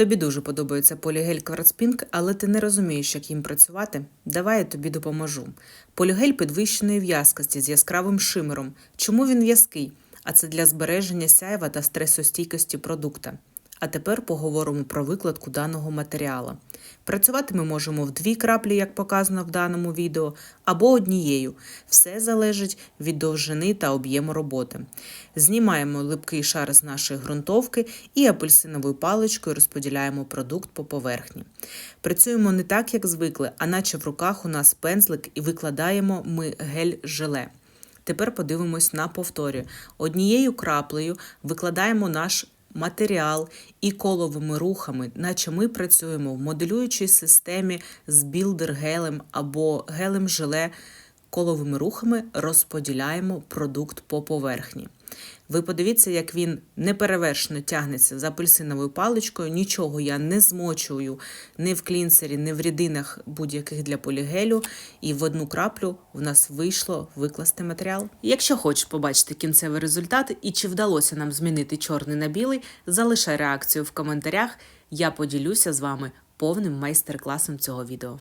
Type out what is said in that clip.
Тобі дуже подобається полігель Кварцпінк, але ти не розумієш, як їм працювати? Давай я тобі допоможу. Полігель підвищеної в'язкості з яскравим шимером. Чому він в'язкий? А це для збереження сяєва та стресостійкості продукта. А тепер поговоримо про викладку даного матеріалу. Працювати ми можемо в дві краплі, як показано в даному відео, або однією. Все залежить від довжини та об'єму роботи. Знімаємо липкий шар з нашої ґрунтовки і апельсиновою паличкою розподіляємо продукт по поверхні. Працюємо не так, як звикли, а наче в руках у нас пензлик і викладаємо ми гель-желе. Тепер подивимось на повторі. Однією краплею викладаємо наш матеріал і коловими рухами, наче ми працюємо в моделюючій системі з білдер-гелем або гелем-желе. Коловими рухами розподіляємо продукт по поверхні. Ви подивіться, як він неперевершено тягнеться з апельсиновою паличкою. Нічого я не змочую ні в клінсері, ні в рідинах будь-яких для полігелю. І в одну краплю в нас вийшло викласти матеріал. Якщо хочеш побачити кінцевий результат і чи вдалося нам змінити чорний на білий, залишай реакцію в коментарях. Я поділюся з вами повним майстер-класом цього відео.